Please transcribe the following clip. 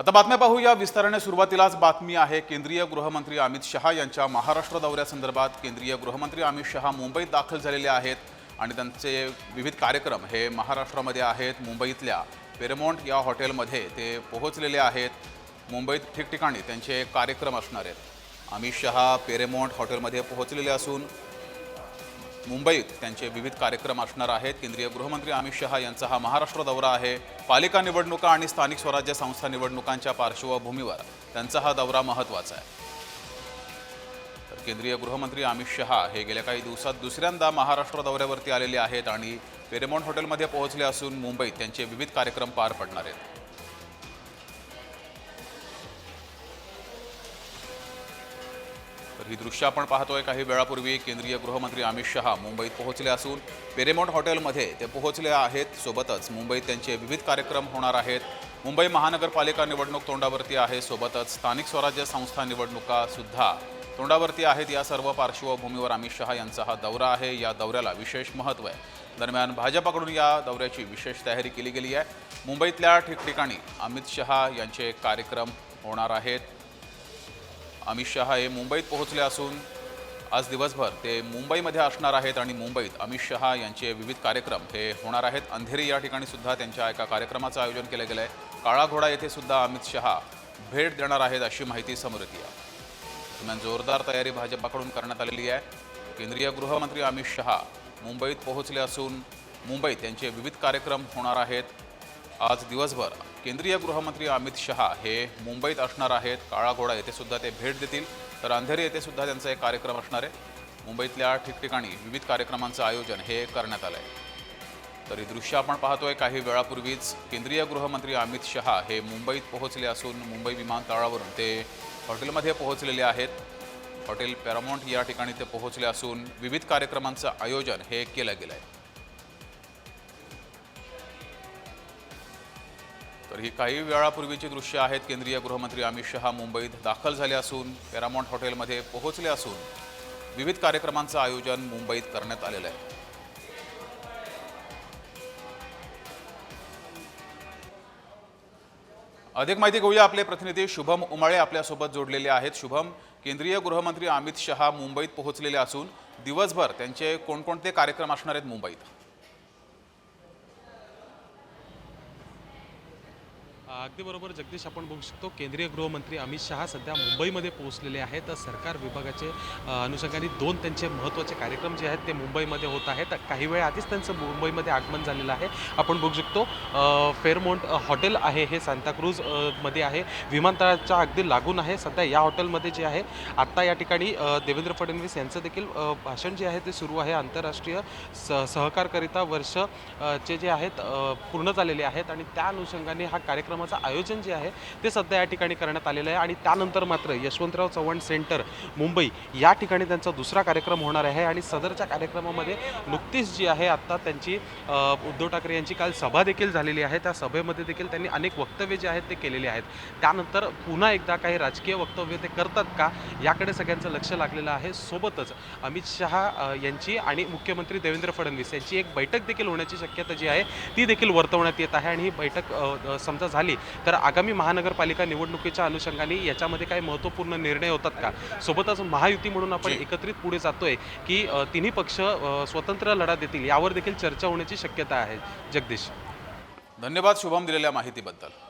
आता बातम्या पाहूया. विस्ताराने सुरुवातीलाच बातमी आहे. केंद्रीय गृहमंत्री अमित शहा यांच्या महाराष्ट्र दौऱ्यासंदर्भात केंद्रीय गृहमंत्री अमित शहा मुंबईत दाखल झालेले आहेत आणि त्यांचे विविध कार्यक्रम हे महाराष्ट्रामध्ये आहेत. मुंबईतल्या पेरमोंट या हॉटेलमध्ये ते पोहोचलेले आहेत. मुंबईत ठिकठिकाणी त्यांचे कार्यक्रम असणार आहेत. अमित शहा पेरेमोंट हॉटेलमध्ये पोहोचलेले असून मुंबईत त्यांचे विविध कार्यक्रम असणार आहेत. केंद्रीय गृहमंत्री अमित शहा यांचा हा महाराष्ट्र दौरा आहे. पालिका निवडणुका आणि स्थानिक स्वराज्य संस्था निवडणुकांच्या पार्श्वभूमीवर त्यांचा हा दौरा महत्त्वाचा आहे. तर केंद्रीय गृहमंत्री अमित शहा हे गेल्या काही दिवसात दुसऱ्यांदा महाराष्ट्र दौऱ्यावरती आलेले आहेत आणि पेरेमॉन हॉटेलमध्ये पोहोचले असून मुंबईत त्यांचे विविध कार्यक्रम पार पडणार आहेत. ही दृश्य आपण पाहतोय काही वेळापूर्वी केंद्रीय गृहमंत्री अमित शहा मुंबईत पोहोचले असून पेरेमॉन्ट हॉटेलमध्ये ते पोहोचले आहेत. सोबतच मुंबईत त्यांचे विविध कार्यक्रम होणार आहेत. मुंबई महानगरपालिका निवडणूक तोंडावरती आहे. सोबतच स्थानिक स्वराज्य संस्था निवडणुका सुद्धा तोंडावरती आहेत. या सर्व पार्श्वभूमीवर अमित शहा यांचा हा दौरा आहे. या दौऱ्याला विशेष महत्त्व आहे. दरम्यान भाजपाकडून या दौऱ्याची विशेष तयारी केली गेली आहे. मुंबईतल्या ठिकठिकाणी अमित शहा यांचे कार्यक्रम होणार आहेत. अमित शहा हे मुंबईत पोहोचले असून आज दिवसभर ते मुंबईमध्ये असणार आहेत आणि मुंबईत अमित शहा यांचे विविध कार्यक्रम हे होणार आहेत. अंधेरी या ठिकाणी सुद्धा त्यांच्या एका कार्यक्रमाचं आयोजन केलं गेलं आहे काळा घोडा येथे सुद्धा अमित शहा भेट देणार आहेत अशी माहिती समोर येते. दरम्यान जोरदार तयारी भाजपाकडून करण्यात आलेली आहे. केंद्रीय गृहमंत्री अमित शहा मुंबईत पोहोचले असून मुंबईत त्यांचे विविध कार्यक्रम होणार आहेत. आज दिवसभर केंद्रीय गृहमंत्री अमित शहा हे मुंबईत असणार आहेत. काळा घोडा येथे सुद्धा ते भेट देतील. तर अंधेरी येथे सुद्धा त्यांचा एक कार्यक्रम असणार आहे. मुंबईतल्या ठिकठिकाणी विविध कार्यक्रमांचं आयोजन हे करण्यात आलं आहे तर ही दृश्य आपण पाहतोय. काही वेळापूर्वीच केंद्रीय गृहमंत्री अमित शहा हे मुंबईत पोहोचले असून मुंबई विमानतळावरून ते हॉटेलमध्ये पोहोचलेले आहेत. हॉटेल पॅरामॉन्ट या ठिकाणी ते पोहोचले असून विविध कार्यक्रमांचं आयोजन हे केलं गेलं आहे तर ही काही वेळापूर्वीची दृश्य आहेत. केंद्रीय गृहमंत्री अमित शहा मुंबईत दाखल झाले असून पॅरामॉन्ट हॉटेलमध्ये पोहोचले असून विविध कार्यक्रमांचं आयोजन मुंबईत करण्यात आलेलं आहे. अधिक माहिती घेऊया आपले प्रतिनिधी शुभम उमाळे आपल्यासोबत जोडलेले आहेत. शुभम केंद्रीय गृहमंत्री अमित शहा मुंबईत पोहोचलेले असून दिवसभर त्यांचे कोणकोणते कार्यक्रम असणार आहेत मुंबईत? अगदी बरोबर जगदीश. आपण बघू शकतो केंद्रीय गृहमंत्री अमित शहा सध्या मुंबईमध्ये पोहोचलेले आहेत. तर सरकार विभागाचे अनुषंगाने दोन त्यांचे महत्त्वाचे कार्यक्रम जे आहेत ते मुंबईमध्ये होत आहेत. काही वेळ आधीच त्यांचं मुंबईमध्ये आगमन झालेलं आहे. आपण बघू शकतो फेरमोंट फेअरमोंट हॉटेल आहे हे सांताक्रूजमध्ये आहे. विमानतळाच्या अगदी लागून आहे. सध्या या हॉटेलमध्ये जे आहे आत्ता या ठिकाणी देवेंद्र फडणवीस यांचं देखील भाषण जे आहे ते सुरू आहे. आंतरराष्ट्रीय स सहकारकरिता वर्ष चे जे आहेत पूर्ण झालेले आहेत. आणि त्या अनुषंगाने हा कार्यक्रम कार्यक्रमाचं आयोजन जे आहे ते सध्या या ठिकाणी करण्यात आलेलं आहे. आणि त्यानंतर मात्र यशवंतराव चव्हाण सेंटर मुंबई या ठिकाणी त्यांचा दुसरा कार्यक्रम होणार आहे. आणि सदरच्या कार्यक्रमामध्ये नुकतीच जी आहे आत्ता त्यांची उद्धव ठाकरे यांची काल सभा देखील झालेली आहे. त्या सभेमध्ये देखील त्यांनी अनेक वक्तव्य जे आहेत ते केलेले आहेत. त्यानंतर पुन्हा एकदा काही राजकीय वक्तव्य ते करतात का याकडे सगळ्यांचं लक्ष लागलेलं आहे. सोबतच अमित शहा यांची आणि मुख्यमंत्री देवेंद्र फडणवीस यांची एक बैठक देखील होण्याची शक्यता जी आहे ती देखील वर्तवण्यात येत आहे. आणि ही बैठक समजा झाली तर आगामी महानगरपालिका निवडणुकीच्या अनुषंगाने याच्यामध्ये काही महत्त्वपूर्ण निर्णय होतात का? सोबतच महायुती म्हणून आपण. एकत्रित पुढे जातोय की तिन्ही पक्ष स्वतंत्र लढा देतील यावर देखील चर्चा होण्याची शक्यता आहे. जगदीश. धन्यवाद शुभम दिलेल्या माहितीबद्दल.